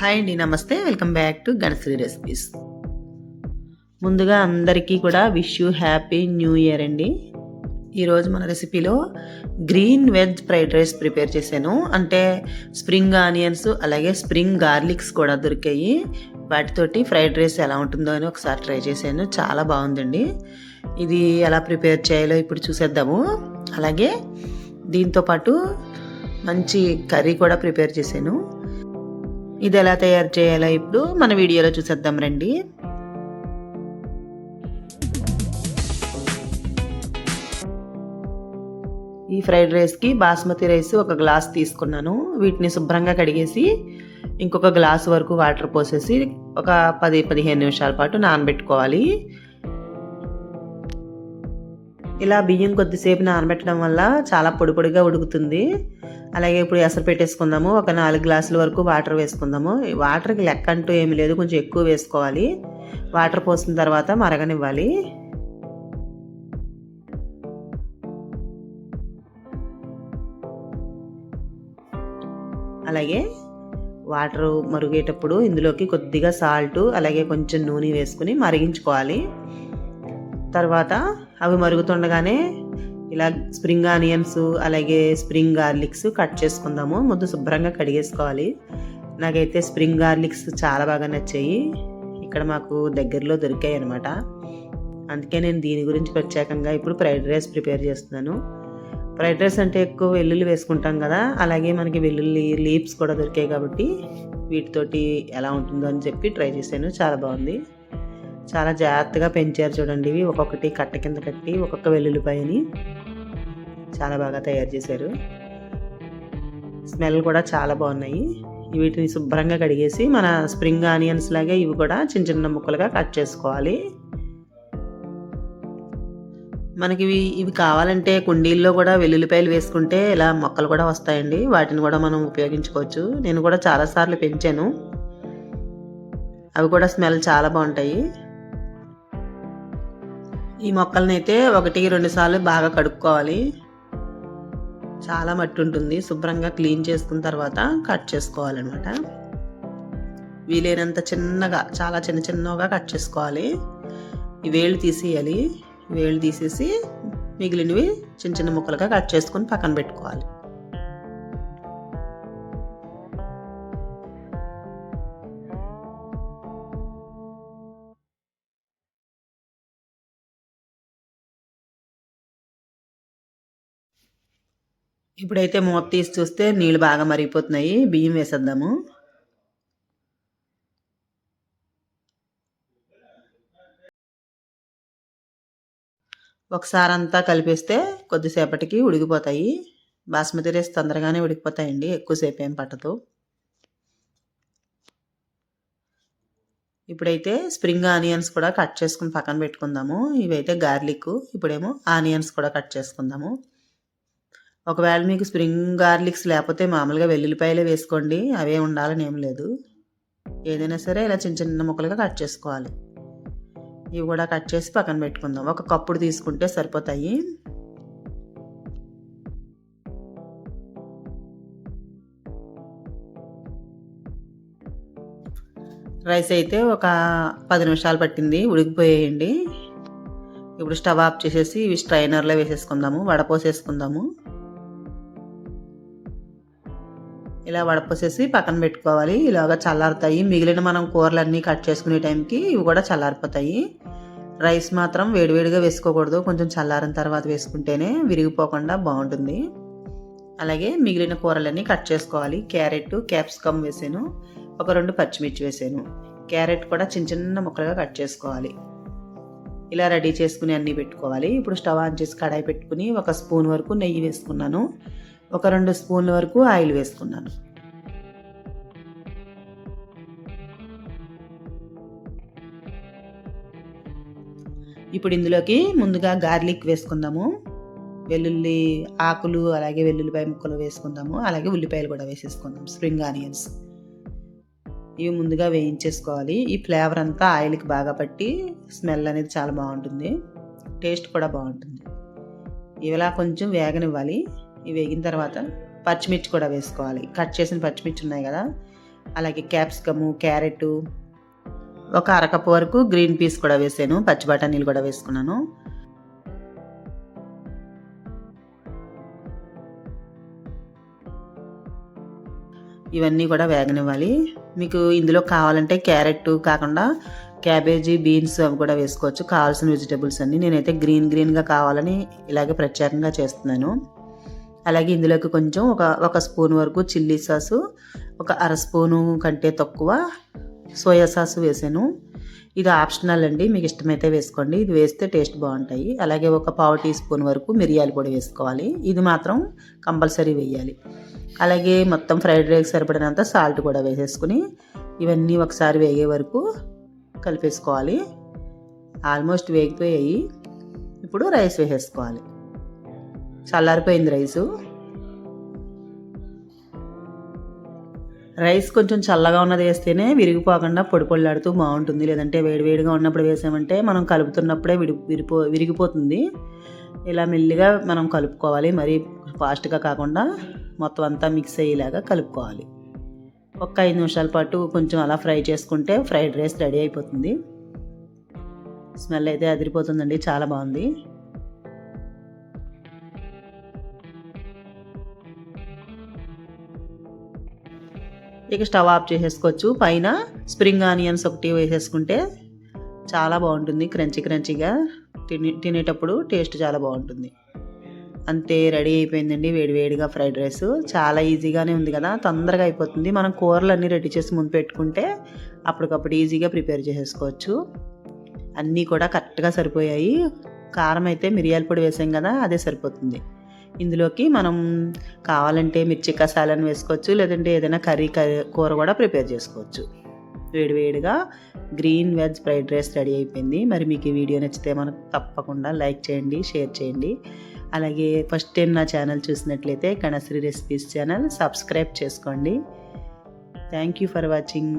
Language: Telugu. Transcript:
హాయ్ అండి నమస్తే. Welcome back to Ganashri recipes. ముందుగా అందరికీ కూడా wish you happy new year అండి. ఈరోజు మన రెసిపీలో green veg fried rice prepare చేశాను. అంటే స్ప్రింగ్ ఆనియన్స్ అలాగే స్ప్రింగ్ గార్లిక్స్ కూడా దొరికాయి. వాటితోటి ఫ్రైడ్ రైస్ ఎలా ఉంటుందో అని ఒకసారి ట్రై చేశాను. చాలా బాగుందండి. ఇది ఎలా ప్రిపేర్ చేయాలో ఇప్పుడు చూసేద్దాము. అలాగే దీంతోపాటు మంచి కర్రీ కూడా ప్రిపేర్ చేశాను. ఇది ఎలా తయారు చేయాలో ఇప్పుడు మన వీడియోలో చూసేద్దాం రండి. ఈ ఫ్రైడ్ రైస్కి బాస్మతి రైస్ ఒక గ్లాస్ తీసుకున్నాను. వీటిని శుభ్రంగా కడిగేసి ఇంకొక గ్లాస్ వరకు వాటర్ పోసేసి ఒక పది పదిహేను నిమిషాల పాటు నానబెట్టుకోవాలి. ఇలా బియ్యం కొద్దిసేపు నానబెట్టడం వల్ల చాలా పొడి పొడిగా ఉడుకుతుంది. అలాగే ఇప్పుడు ఎసరు పెట్టేసుకుందాము. ఒక నాలుగు గ్లాసుల వరకు వాటర్ వేసుకుందాము. వాటర్కి లెక్క అంటూ ఏమి లేదు. కొంచెం ఎక్కువ వేసుకోవాలి. వాటర్ పోసిన తర్వాత మరగనివ్వాలి. అలాగే వాటర్ మరుగేటప్పుడు ఇందులోకి కొద్దిగా సాల్ట్ అలాగే కొంచెం నూనె వేసుకుని మరిగించుకోవాలి. తర్వాత అవి మరుగుతుండగానే ఇలా స్ప్రింగ్ ఆనియన్స్ అలాగే స్ప్రింగ్ గార్లిక్స్ కట్ చేసుకుందాము. ముందు శుభ్రంగా కడిగేసుకోవాలి. నాకైతే స్ప్రింగ్ గార్లిక్స్ చాలా బాగా నచ్చాయి. ఇక్కడ మాకు దగ్గరలో దొరికాయి అనమాట అందుకే నేను దీని గురించి ప్రత్యేకంగా ఇప్పుడు ఫ్రైడ్ రైస్ ప్రిపేర్ చేస్తున్నాను. ఫ్రైడ్ రైస్ అంటే ఎక్కువ వెల్లుల్లి వేసుకుంటాం కదా అలాగే మనకి వెల్లుల్లి లీవ్స్ కూడా దొరికాయి కాబట్టి వీటితోటి ఎలా ఉంటుందో అని చెప్పి ట్రై చేశాను. చాలా బాగుంది. చాలా జాగ్రత్తగా పెంచారు చూడండి ఇవి. ఒక్కొక్కటి కట్ట కింద కట్టి ఒక్కొక్క వెల్లుల్లిపాయని చాలా బాగా తయారు చేశారు. స్మెల్ కూడా చాలా బాగున్నాయి. వీటిని శుభ్రంగా కడిగేసి మన స్ప్రింగ్ ఆనియన్స్ లాగే ఇవి కూడా చిన్న చిన్న ముక్కలుగా కట్ చేసుకోవాలి. మనకి ఇవి ఇవి కావాలంటే కుండీల్లో కూడా వెల్లుల్లిపాయలు వేసుకుంటే ఇలా మొక్కలు కూడా వస్తాయండి. వాటిని కూడా మనం ఉపయోగించుకోవచ్చు. నేను కూడా చాలాసార్లు పెంచాను. అవి కూడా స్మెల్ చాలా బాగుంటాయి. ఈ మొక్కల్ని అయితే ఒకటి రెండు సార్లు బాగా కడుక్కోవాలి. చాలా మట్టి ఉంటుంది శుభ్రంగా క్లీన్ చేసుకున్న తర్వాత కట్ చేసుకోవాలన్నమాట. వీలైనంత చిన్నగా చాలా చిన్న చిన్నగా కట్ చేసుకోవాలి. ఈ వేళ్ళు తీసేయాలి. వేళ్ళు తీసేసి మిగిలినవి చిన్న చిన్న ముక్కలుగా కట్ చేసుకొని పక్కన పెట్టుకోవాలి. ఇప్పుడైతే మూత తీసి చూస్తే నీళ్ళు బాగా మరిగిపోతున్నాయి. బియ్యం వేసేద్దాము. ఒకసారి అంతా కలిపేస్తే కొద్దిసేపటికి ఉడికిపోతాయి. బాస్మతి రైస్ తొందరగానే ఉడికిపోతాయండి. ఎక్కువసేపు ఏం పట్టదు. ఇప్పుడైతే స్ప్రింగ్ ఆనియన్స్ కూడా కట్ చేసుకుని పక్కన పెట్టుకుందాము. ఇవైతే గార్లిక్. ఇప్పుడేమో ఆనియన్స్ కూడా కట్ చేసుకుందాము. ఒకవేళ మీకు స్ప్రింగ్ గార్లిక్స్ లేకపోతే మామూలుగా వెల్లుల్లిపాయలే వేసుకోండి. అవే ఉండాలని ఏం లేదు. ఏదైనా సరే ఇలా చిన్న చిన్న ముక్కలుగా కట్ చేసుకోవాలి. ఇవి కూడా కట్ చేసి పక్కన పెట్టుకుందాం. ఒక కప్పుడు తీసుకుంటే సరిపోతాయి. రైస్ అయితే ఒక పది నిమిషాలు పట్టింది. ఉడికిపోయేయండి. ఇప్పుడు స్టవ్ ఆఫ్ చేసేసి ఇవి స్ట్రైనర్లో వేసేసుకుందాము. వడపోసేసుకుందాము. ఇలా వడపోసేసి పక్కన పెట్టుకోవాలి. ఇలాగా చల్లారుతాయి. మిగిలిన మనం కూరలన్నీ కట్ చేసుకునే టైంకి ఇవి కూడా చల్లారిపోతాయి. రైస్ మాత్రం వేడివేడిగా వేసుకోకూడదు. కొంచెం చల్లారిన తర్వాత వేసుకుంటేనే విరిగిపోకుండా బాగుంటుంది. అలాగే మిగిలిన కూరలన్నీ కట్ చేసుకోవాలి. క్యారెట్ క్యాప్సికమ్ వేసాను. ఒక రెండు పచ్చిమిర్చి వేసాను. క్యారెట్ కూడా చిన్న చిన్న ముక్కలుగా కట్ చేసుకోవాలి. ఇలా రెడీ చేసుకుని అన్నీ పెట్టుకోవాలి. ఇప్పుడు స్టవ్ ఆన్ చేసి కడాయి పెట్టుకుని ఒక స్పూన్ వరకు నెయ్యి వేసుకున్నాను. ఒక రెండు స్పూన్ల వరకు ఆయిల్ వేసుకున్నాను. ఇప్పుడు ఇందులోకి ముందుగా గార్లిక్ వేసుకుందాము. వెల్లుల్లి ఆకులు అలాగే వెల్లుల్లిపాయ ముక్కలు వేసుకుందాము. అలాగే ఉల్లిపాయలు కూడా వేసేసుకుందాం స్ప్రింగ్ ఆనియన్స్. ఇవి ముందుగా వేయించేసుకోవాలి. ఈ ఫ్లేవర్ అంతా ఆయిల్కి బాగా పట్టి స్మెల్ అనేది చాలా బాగుంటుంది. టేస్ట్ కూడా బాగుంటుంది. ఇవిలా కొంచెం వేగనివ్వాలి. ఇవి వేగిన తర్వాత పచ్చిమిర్చి కూడా వేసుకోవాలి. కట్ చేసిన పచ్చిమిర్చి ఉన్నాయి కదా. అలాగే క్యాప్సికము క్యారెట్ ఒక అరకప్పు వరకు గ్రీన్ పీస్ కూడా వేసాను. పచ్చి బఠానీలు కూడా వేసుకున్నాను. ఇవన్నీ కూడా వేగనివ్వాలి. మీకు ఇందులో కావాలంటే క్యారెట్ కాకుండా క్యాబేజీ బీన్స్ అవి కూడా వేసుకోవచ్చు. కావాల్సిన వెజిటేబుల్స్ అన్నీ. నేనైతే గ్రీన్ గ్రీన్గా కావాలని ఇలాగే ప్రత్యేకంగా చేస్తున్నాను. అలాగే ఇందులోకి కొంచెం ఒక ఒక స్పూన్ వరకు చిల్లీ సాసు ఒక అర స్పూను కంటే తక్కువ సోయా సాస్ వేసాను. ఇది ఆప్షనల్ అండి మీకు ఇష్టమైతే వేసుకోండి. ఇది వేస్తే టేస్ట్ బాగుంటాయి. అలాగే ఒక పావు టీ స్పూన్ వరకు మిరియాలు కూడా వేసుకోవాలి. ఇది మాత్రం కంపల్సరీ వేయాలి. అలాగే మొత్తం ఫ్రైడ్ రైస్ సరిపడినంత సాల్ట్ కూడా వేసేసుకుని ఇవన్నీ ఒకసారి వేగే వరకు కలిపేసుకోవాలి. ఆల్మోస్ట్ వేగిపోయాయి. ఇప్పుడు రైస్ వేసేసుకోవాలి. చల్లారిపోయింది రైసు. రైస్ కొంచెం చల్లగా ఉన్నది వేస్తేనే విరిగిపోకుండా పొడి పొడిలాడుతూ బాగుంటుంది. లేదంటే వేడివేడిగా ఉన్నప్పుడు వేసామంటే మనం కలుపుతున్నప్పుడే విడి విరిపో విరిగిపోతుంది. ఇలా మెల్లిగా మనం కలుపుకోవాలి. మరీ ఫాస్ట్గా కాకుండా మొత్తం అంతా మిక్స్ అయ్యేలాగా కలుపుకోవాలి. ఒక ఐదు నిమిషాల పాటు కొంచెం అలా ఫ్రై చేసుకుంటే ఫ్రైడ్ రైస్ రెడీ అయిపోతుంది. స్మెల్ అయితే అదిరిపోతుందండి. చాలా బాగుంది. ఇక స్టవ్ ఆఫ్ చేసేసుకోవచ్చు. పైన స్ప్రింగ్ ఆనియన్స్ ఒకటి వేసేసుకుంటే చాలా బాగుంటుంది. క్రంచీ క్రంచీగా తిని తినేటప్పుడు టేస్ట్ చాలా బాగుంటుంది. అంతే రెడీ అయిపోయిందండి వేడివేడిగా ఫ్రైడ్ రైస్. చాలా ఈజీగానే ఉంది కదా తొందరగా అయిపోతుంది. మనం కూరలు అన్నీ రెడీ చేసి ముందు పెట్టుకుంటే అప్పటికప్పుడు ఈజీగా ప్రిపేర్ చేసేసుకోవచ్చు. అన్నీ కూడా కరెక్ట్గా సరిపోయాయి. కారం అయితే మిరియాల పొడి వేసాం కదా అదే సరిపోతుంది. ఇందులోకి మనం కావాలంటే మిర్చి కసాలను వేసుకోవచ్చు లేదంటే ఏదైనా కర్రీ కూర కూడా ప్రిపేర్ చేసుకోవచ్చు. వేడివేడిగా green veg fried rice ready అయిపోయింది. మరి మీకు ఈ వీడియో నచ్చితే మనకు తప్పకుండా లైక్ చేయండి షేర్ చేయండి. అలాగే ఫస్ట్ టైం నా ఛానల్ చూసినట్లయితే కణశ్రీ రెసిపీస్ ఛానల్ సబ్స్క్రైబ్ చేసుకోండి. Thank you for watching.